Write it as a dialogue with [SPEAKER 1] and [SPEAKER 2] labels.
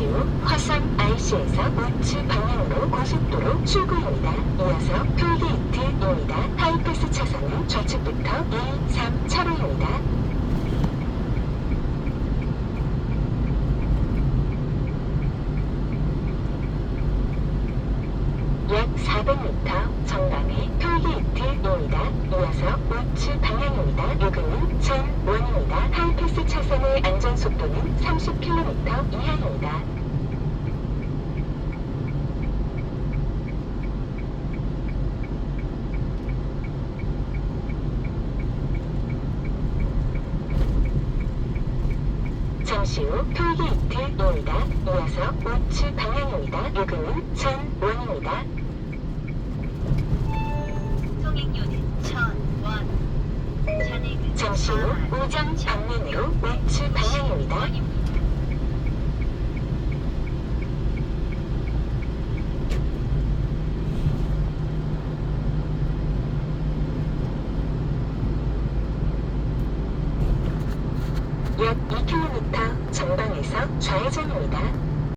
[SPEAKER 1] 잠시 후 화성 IC에서 우측 방향으로 고속도로 출구입니다. 이어서 톨게이트입니다. 하이패스 차선은 좌측부터 2, 3 차로입니다. 약 400m 전방에 톨게이트입니다. 이어서 우측 방향입니다. 요금은 1,000원입니다. 하이패스 차선의 안전 속도는 30km 이하입니다. 잠시 후 톨게이트입니다. 이어서 우측 방향입니다. 요금은 1,000원입니다.
[SPEAKER 2] 통행료는 천원 잔액은
[SPEAKER 1] 잠시 후 우정 방면으로 약 2km 전방에서 좌회전입니다.